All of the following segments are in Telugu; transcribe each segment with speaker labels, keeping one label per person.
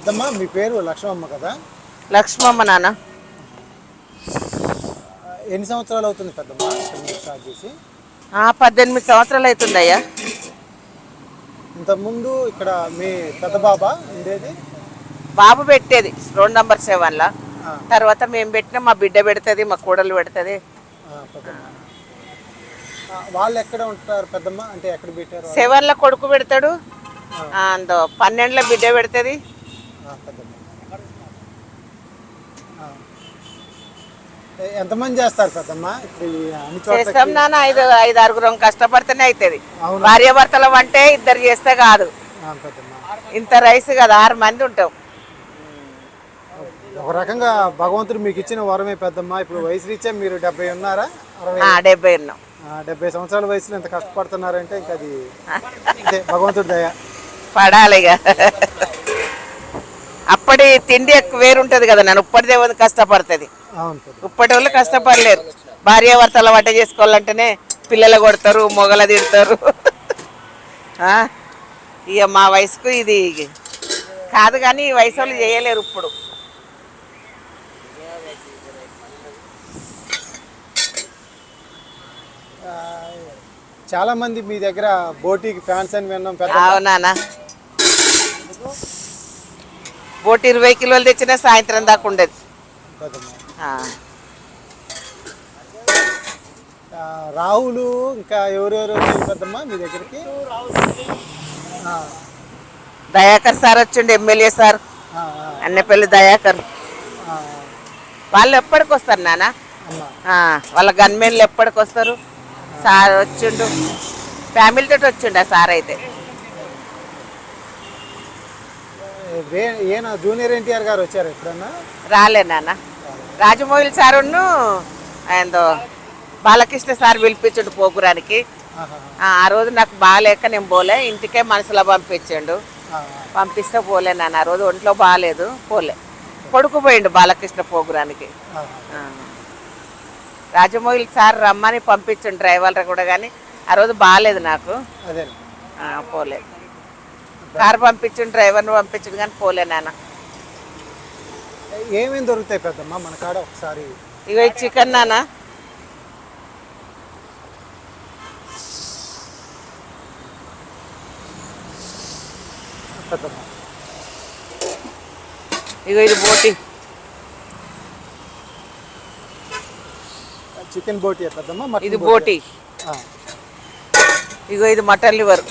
Speaker 1: పెద్దమ్మ మీ పేరు లక్ష్మమ్మ కదా?
Speaker 2: లక్ష్మమ్మ నాన్న.
Speaker 1: ఎన్ని సంవత్సరాలు అవుతుంది పెద్దమ్మ? స్టార్ట్ చేసి?
Speaker 2: పద్దెనిమిది సంవత్సరాలు అవుతుందయ్యా.
Speaker 1: ఇంతకుముందు ఇక్కడ మీ పెద్ద బాబా ఉండేది?
Speaker 2: బాబు పెట్టేది రోడ్ నంబర్ సెవెన్లా. తర్వాత మేము పెట్టిన మా బిడ్డ పెడుతుంది మా కూడలు పెడుతుంది.
Speaker 1: వాళ్ళు ఎక్కడ ఉంటారు పెద్దమ్మ? అంటే ఎక్కడ పెట్టారు?
Speaker 2: సెవెన్లో కొడుకు పెడతాడు పన్నెండులో బిడ్డ పెడుతుంది
Speaker 1: ఎంతమంది చేస్తారు పెద్దమ్మ? ఇప్పుడు
Speaker 2: చేస్తాం నాన్న ఐదు ఐదు ఆరుగురం కష్టపడితేనే అవుతుంది. భార్య భర్తలు అంటే ఇద్దరు చేస్తే కాదు. ఇంత రైస్ కదా ఆరు మంది ఉంటాం.
Speaker 1: ఒక రకంగా భగవంతుడు మీకు ఇచ్చిన వరమే పెద్దమ్మ. ఇప్పుడు వయసు రీత్యా మీరు డెబ్బై ఉన్నారా?
Speaker 2: డెబ్బై ఉన్నాం.
Speaker 1: ఆ, డెబ్బై సంవత్సరాల వయసులో ఎంత కష్టపడుతున్నారంటే ఇంకా అది భగవంతుడి దయ.
Speaker 2: పడాలి ఇక అప్పటి తిండి ఎక్కువ వేరుంటది కదా నన్ను ఇప్పటిదే ఉంది కష్టపడుతుంది.
Speaker 1: అవును.
Speaker 2: ఇప్పటి వాళ్ళు కష్టపడలేరు. భార్య భర్తల వంట చేసుకోవాలంటేనే పిల్లలు కొడతారు మొగల తిడతారు? ఇక మా వయసుకు ఇది కాదు కానీ ఈ వయసు వాళ్ళు చేయలేరు ఇప్పుడు.
Speaker 1: చాలా మంది మీ దగ్గర బోటీకి ఫ్యాన్స్ అని విన్నాం
Speaker 2: అవునానా బోటి ఇరవై కిలోలు తెచ్చినా సాయంత్రం దాకా ఉండేది.
Speaker 1: రాహులు ఇంకా ఎవరెవరు మీ దగ్గరికి?
Speaker 2: దయాకర్ సార్ వచ్చిండు ఎమ్మెల్యే సార్. అన్నపల్లి దయాకర్. వాళ్ళు ఎప్పటికి వస్తారు నాన్న? వాళ్ళ గన్మెన్లు ఎప్పటికి వస్తారు? సార్ వచ్చిండు. ఫ్యామిలీతో వచ్చిండు ఆ సార్ అయితే
Speaker 1: ఏ- వే- ఈయన జూనియర్ ఎన్టీఆర్ గారు వచ్చారు ఎప్పుడన్నా?
Speaker 2: రాలే నాన్న. రాజమౌళి సారును ఆయనతో బాలకృష్ణ సార్ పిలిపించండు పోకురానికి. ఆ రోజు నాకు బాగాలేక నేను పోలే ఇంటికే మనసులో పంపించండు. పంపిస్తే పోలే నాన్న ఆ రోజు ఒంట్లో బాగాలేదు పోలే. కొడుకు పోయిండు బాలకృష్ణ
Speaker 1: ఆ.
Speaker 2: రాజమౌళి సార్ రమ్మని పంపించండు డ్రైవర్ కూడా కానీ ఆ రోజు బాగాలేదు నాకు. పోలేదు కారు పంపించండు డ్రైవర్ని పంపించండు కానీ పోలే నాన్న.
Speaker 1: ఏమేమి దొరుకుతాయి పెద్దమ్మ మన కాడ ఒకసారి?
Speaker 2: ఈ చికెన్ నాన్న. ఇక ఇది బోటి.
Speaker 1: చికెన్ బోటీ
Speaker 2: ఇది బోటి ఇగో ఇది మటన్ లివర్.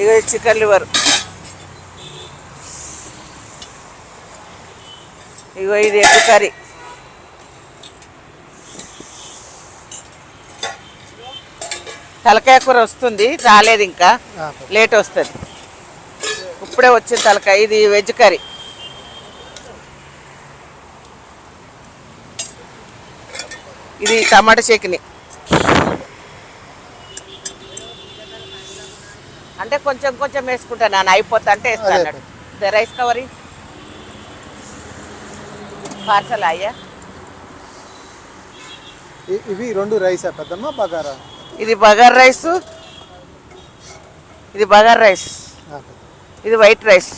Speaker 2: ఇగో ఇది చికెన్ లివర్. ఇగో ఇది ఎగ్ కర్రీ. తలకాయ కూర వస్తుంది రాలేదు ఇంకా. లేట్ వస్తుంది. ఇప్పుడే వచ్చింది తలకాయ ఇది వెజ్ కర్రీ. ఇది టమాటా చట్నీ. అంటే కొంచెం కొంచెం వేసుకుంటా నాన్న అయిపోతా అంటే వేస్తా
Speaker 1: అదే.
Speaker 2: అన్నట్టు ఇదే రైస్ కవరీ? పార్సల్ అయ్యా
Speaker 1: ఇవి రెండు రైసా పెద్దమ్మ బగారా?
Speaker 2: ఇది బగార్ రైస్ ఇది బగార్ రైస్ ఇది వైట్ రైస్.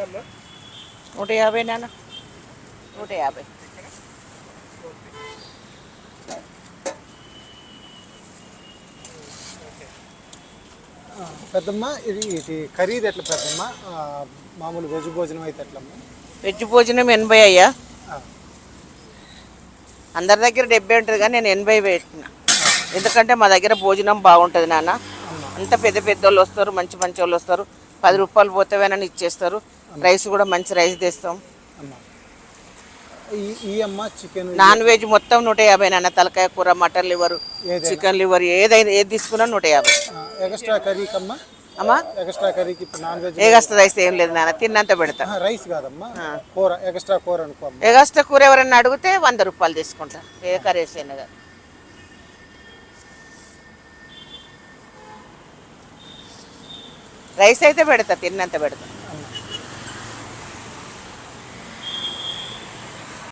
Speaker 2: నూట యాభై నాన్న. నూట యాభై.
Speaker 1: పెద్దమ్మ ఇది ఇది ఖరీదు ఎట్లా పెద్దమ్మ? మామూలు వెజ్ భోజనం అయితే ఎట్లమ్మా
Speaker 2: వెజ్ భోజనం ఎనభై అయ్యా. అందరి దగ్గర డెబ్బై ఉంటుంది కానీ నేను ఎనభై పెట్టిన. ఎందుకంటే మా దగ్గర భోజనం బాగుంటుంది నాన్న. అంత పెద్ద పెద్ద వాళ్ళు వస్తారు మంచి మంచి వాళ్ళు వస్తారు. పది రూపాయలు పోతేవేనని ఇచ్చేస్తారు. రైస్ కూడా మంచి రైస్ తెస్తాం.
Speaker 1: అమ్మ. ఈ అమ్మ చికెన్
Speaker 2: నాన్ వెజ్ మొత్తం నూట యాభై నాన్న. తలకాయ కూర మటన్ లివర్. చికెన్ లివర్ ఏదైనా ఏది తీసుకున్నా నూట యాభై.
Speaker 1: ఎక్స్ట్రా కర్రీకి అమ్మ?
Speaker 2: అమ్మా
Speaker 1: ఎక్స్ట్రా కర్రీకి ఇప్పుడు నాన్ వెజ్
Speaker 2: ఏగస్త రైస్ ఏం లేదు నాన్న. తిన్నంత పెడతా.
Speaker 1: రైస్ కాదమ్మా. కూర ఎక్స్ట్రా కూర అనుకో
Speaker 2: ఏగస్ట కూర ఎవరైనా అడిగితే వంద రూపాయలు తీసుకుంటా. ఏ కర్రీస్ అయినా. రైస్ అయితే పెడతా తిన్నంత పెడతా.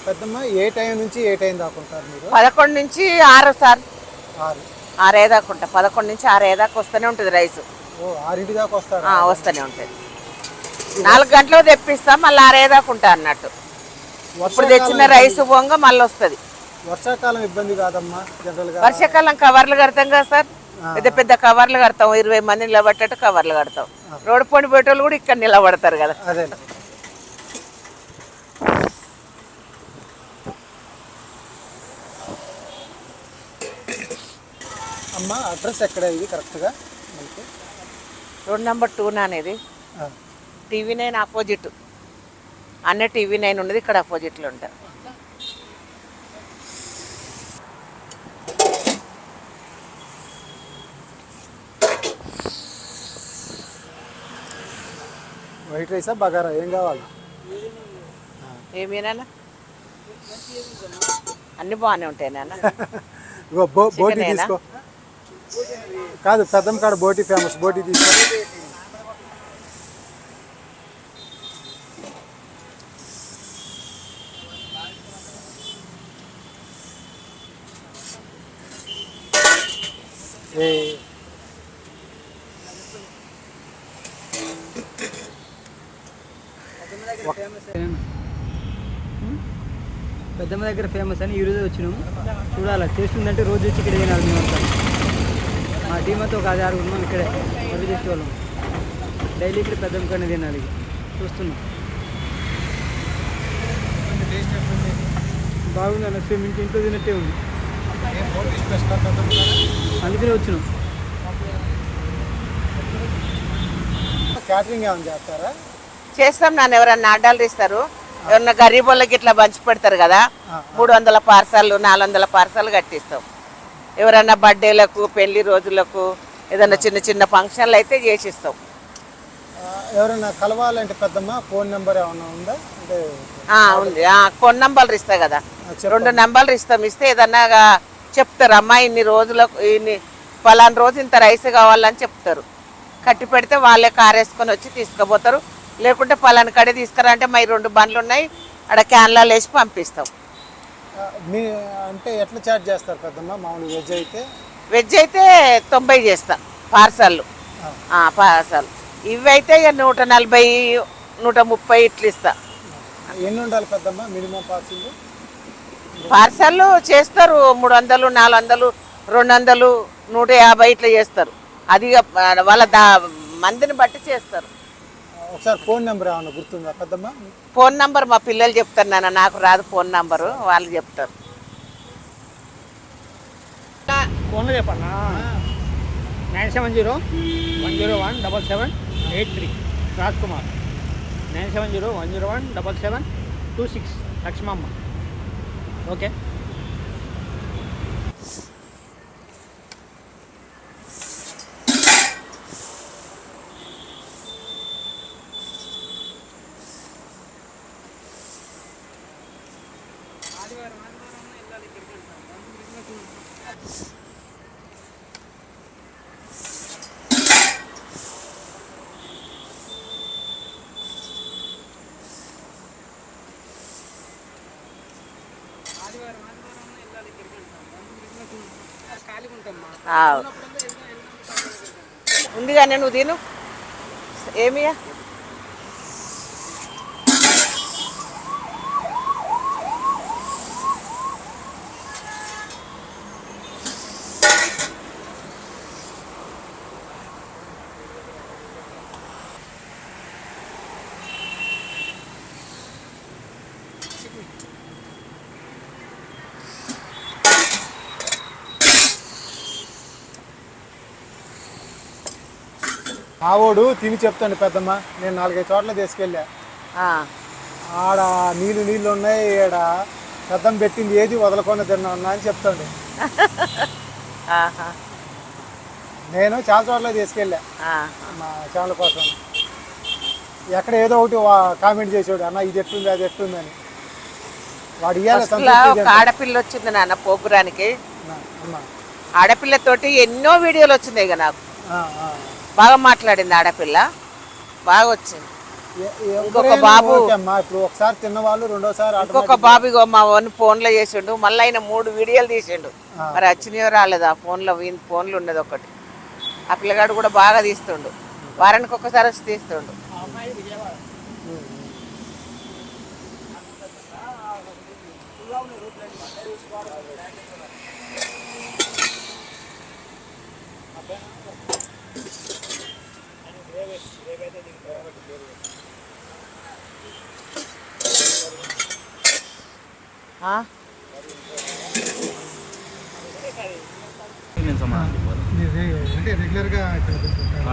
Speaker 1: పెద్దమ్మ ఏ టైం నుంచి ఏ టైం దాకా ఉంటారు మీరు?
Speaker 2: పదకొండు నుంచి ఆరు సార్.
Speaker 1: ఆరు.
Speaker 2: ఆరే దాకా ఉంటా. పదకొండు నుంచి ఆరే దాకా వస్తూనే ఉంటుంది రైస్.
Speaker 1: ఓ ఆరింటి దాకా వస్తారు?
Speaker 2: ఆ, వస్తూనే ఉంటుంది. నాలుగు గంటలకు తెప్పిస్తా మళ్ళీ ఆరే దాకా ఉంటా అన్నట్టు. ఇప్పుడు తెచ్చిన రైస్ బొంగ మళ్ళీ వస్తుంది.
Speaker 1: వర్షాకాలం ఇబ్బంది కాదమ్మా జనరల్గా.
Speaker 2: వర్షాకాలం కవర్లు కడతాం కదా సార్. పెద్ద పెద్ద కవర్లు కడతాం. ఇరవై మంది నిలబట్టేట్టు కవర్లు కడతాం. రోడ్డు పొండి పెట్టేవాళ్ళు కూడా ఇక్కడ నిలబడతారు కదా.
Speaker 1: అదే. అమ్మ అడ్రస్ ఎక్కడ ఇది? కరెక్ట్గా మనకి
Speaker 2: రోడ్ నెంబర్ టూ అనేది. TV nine opposite. అన్న టీవీ నైన్ ఉన్నది ఇక్కడ ఆపోజిట్లో ఉంటారు
Speaker 1: వైట్ రైసా బగారా? ఏం కావాలి?
Speaker 2: ఏమేనా అన్ని బాగానే ఉంటాయి నాన్న.
Speaker 1: బోటి? తీసుకో. కాదు పెద్దమ్మ కాడ బోటి ఫేమస్ బోటి తీసుకో
Speaker 3: పెద్దమ్మ దగ్గర ఫేమస్ అని ఈరోజు వచ్చినాము. చూడాలి చేస్తుందంటే రోజు వచ్చి ఇక్కడ తినాలి మేము మా టీం అంతా ఒక ఆరు ఉన్నాం ఇక్కడే. మళ్ళీ చేసేవాళ్ళం డైలీ ఇక్కడ పెద్దమ్మ కన్నా తినాలి. చూస్తున్నాం. బాగుంది అన్న సేమ్ ఇంటి ఇంట్లో తినట్టే ఉంది. అందుకనే వచ్చినాం.
Speaker 1: క్యాటరింగ్ ఏమైనా చేస్తారా?
Speaker 2: చేస్తాం నాన్న ఎవరన్నా ఆర్డర్లు ఇస్తారు. ఎవరన్నా గరీబ్ వాళ్ళకి ఇట్లా పంచి పెడతారు కదా మూడు వందల పార్సల్ నాలుగు వందల పార్సల్ కట్టిస్తాం. ఎవరన్నా బర్త్డేలకు పెళ్ళి రోజులకు ఏదన్నా చిన్న చిన్న ఫంక్షన్లు అయితే చేసిస్తాం.
Speaker 1: ఎవరైనా కలవాలంటే పెద్దమ్మ ఫోన్ నెంబర్ ఏమైనా ఉందా? అంటే
Speaker 2: ఉంది. కొన్ని నంబర్లు ఇస్తా కదా. రెండు నంబర్లు ఇస్తాం. ఇస్తే ఏదన్నా చెప్తారు. అమ్మా ఇన్ని రోజులకు ఇన్ని పలానా రోజు ఇంత రైస్ కావాలని చెప్తారు. కట్టి పెడితే వాళ్ళే కార్ వేసుకొని వచ్చి తీసుకుపోతారు. లేకుంటే పలానా కడే తీసుకురా అంటే మా రెండు బండ్లు ఉన్నాయి. ఆడ క్యాన్లలో వేసి పంపిస్తాం.
Speaker 1: మీ అంటే ఎట్లా చార్జ్ చేస్తారు పెద్దమ్మ? మామూలు వెజ్ అయితే?
Speaker 2: వెజ్ అయితే తొంభై చేస్తా పార్సల్ పార్సల్ ఇవి అయితే నూట నలభై నూట ముప్పై ఇట్లు ఇస్తా.
Speaker 1: ఎన్ని ఉండాలి పెద్దమ్మ మినిమం పార్సింగ్
Speaker 2: పార్సల్ చేస్తారు మూడు వందలు నాలుగు వందలు రెండు వందలు నూట యాభై ఇట్లా చేస్తారు. అది వాళ్ళ దా మందిని బట్టి చేస్తారు.
Speaker 1: ఒకసారి ఫోన్ నెంబర్ ఏమైనా గుర్తుందా పెద్దమ్మ?
Speaker 2: ఫోన్ నంబర్ మా పిల్లలు చెప్తారు నాన్న నాకు రాదు ఫోన్ నంబరు వాళ్ళు చెప్తారు.
Speaker 3: ఫోన్లో చెప్పన్నా? Nine seven zero one zero one double seven eight three. Raj Kumar nine seven zero one zero one double seven two six Lakshmamma. Okay?
Speaker 2: ఉంది కానీ నువ్వు తిను. ఏమియా
Speaker 1: ఆవోడు తిని చెప్తాడు పెద్దమ్మ. నేను నాలుగైదు చోట్ల తీసుకెళ్ళా.
Speaker 2: ఆ,
Speaker 1: ఆడ నీళ్ళు నీళ్ళు ఉన్నాయి ఈడ పెద్దమ్మ పెట్టింది ఏది వదలకుండా తిన్నా ఉన్నా అని చెప్తాడు. నేను చాలా చోట్ల తీసుకెళ్ళా. మా ఛానల్ కోసం. ఎక్కడ ఏదో ఒకటి కామెంట్ చేసాడు అన్న ఇది ఎట్టుంది అది ఎట్టుంది అని. వాడు
Speaker 2: ఆడపిల్ల వచ్చింది నాన్న పోపురానికి ఆడపిల్లతోటి ఎన్నో వీడియోలు వచ్చినాయి ఇక నాకు. బాగా మాట్లాడింది ఆడపిల్ల. బాగా వచ్చింది ఇంకొక బాబు-
Speaker 1: ఇప్పుడు ఒకసారి తిన్నవాళ్ళు రెండోసారి
Speaker 2: ఇంకొక బాబు ఇగో మా వన్ ఫోన్లో చేసిండు. మళ్ళీ ఆయన మూడు వీడియోలు తీసిండు. మరి వచ్చినాయో రాలేదు ఆ ఫోన్లో వీని ఫోన్లు ఉన్నది ఒకటి. ఆ పిల్లగాడు కూడా బాగా తీస్తుండు. వారానికి ఒక్కసారి వచ్చి తీస్తుండు ఆ?
Speaker 4: నేను సమాధానం చెప్పాలి.
Speaker 1: అంటే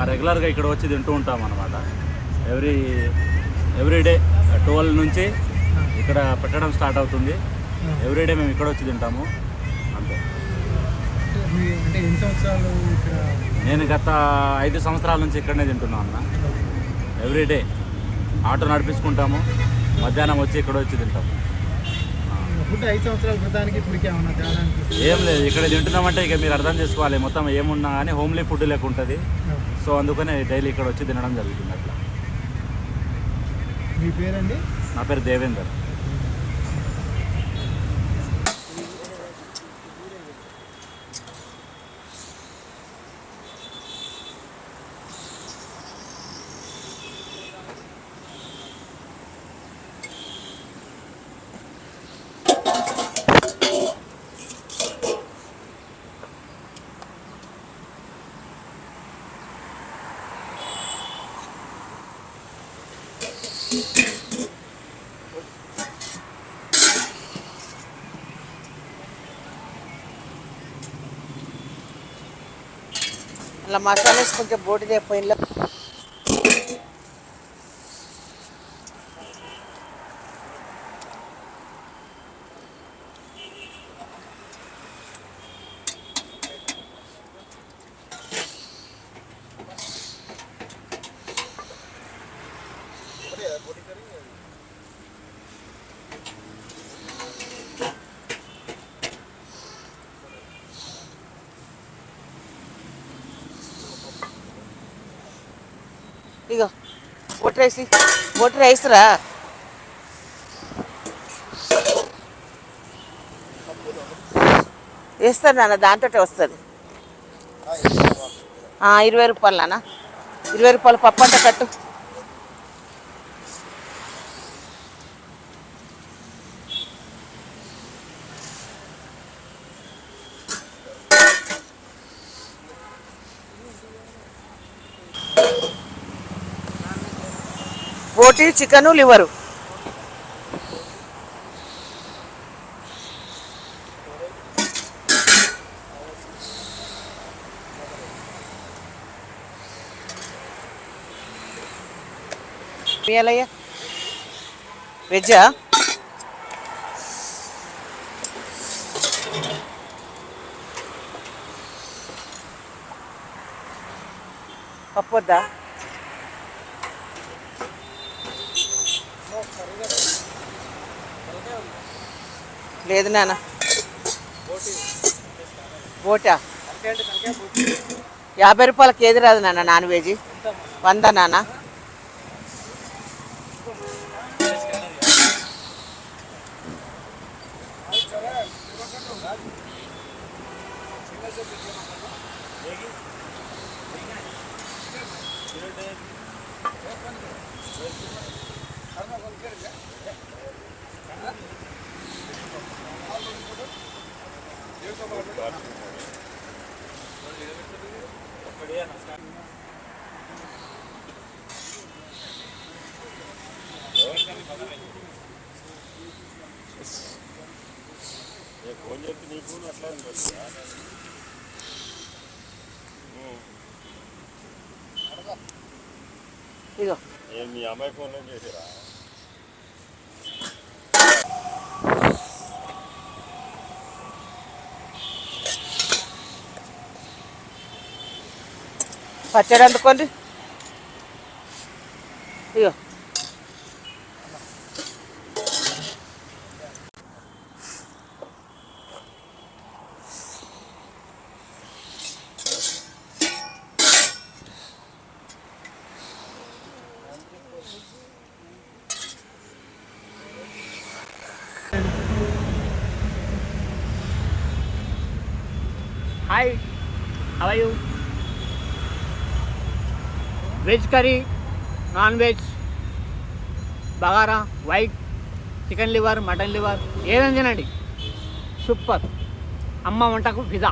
Speaker 1: రెగ్యులర్గా ఇక్కడ
Speaker 4: వచ్చి తింటూ ఉంటాం అనమాట ఎవ్రీ ఎవ్రీ డే ట్వెల్వ్ నుంచి ఇక్కడ పెట్టడం స్టార్ట్ అవుతుంది. ఎవ్రీ డే మేము ఇక్కడ వచ్చి తింటాము. అంతే. నేను గత ఐదు సంవత్సరాల నుంచి ఇక్కడనే తింటున్నాను అన్న. ఎవ్రీ డే ఆటో నడిపించుకుంటాము. మధ్యాహ్నం వచ్చి ఇక్కడ వచ్చి తింటాము. ఏం లేదు ఇక్కడ తింటున్నామంటే ఇక మీరు అర్థం చేసుకోవాలి. మొత్తం ఏమున్నా కానీ హోమ్లీ ఫుడ్ లెక్క ఉంటుంది. సో అందుకనే డైలీ ఇక్కడ వచ్చి తినడం జరుగుతుంది అట్లా.
Speaker 1: మీ పేరండి?
Speaker 4: నా పేరు దేవేందర్.
Speaker 2: మసాలాస్ కొంచెం బోటి తెప్పోయిన ఇగో రైస్ ఇ. బోటి రైస్ రా. వేస్తాను నాన్న దాంతో వస్తుంది. ఇరవై రూపాయలు. నాన్న. ఇరవై రూపాయలు పప్పు అంట కట్టు రోటీ చికెను లివరు. వేయాలయ్యా వెజ్జా? పప్పు వద్దా? లేదు నాన్న. బోటా? యాభై రూపాయల ఏది రాదు నాన్న నాన్ వెజ్? వంద నాన్న? ఫోన్ చేస్తే నీకు అట్లా ఇగో
Speaker 5: మీ అమ్మాయి ఫోన్లో చేసిరా
Speaker 2: పచ్చడి అందుకోండి ఇగో.
Speaker 3: Hi how you veg curry non veg bagara white chicken liver mutton liver ఏదైనా తినండి. సూపర్. అమ్మ వంటకు ఫిదా.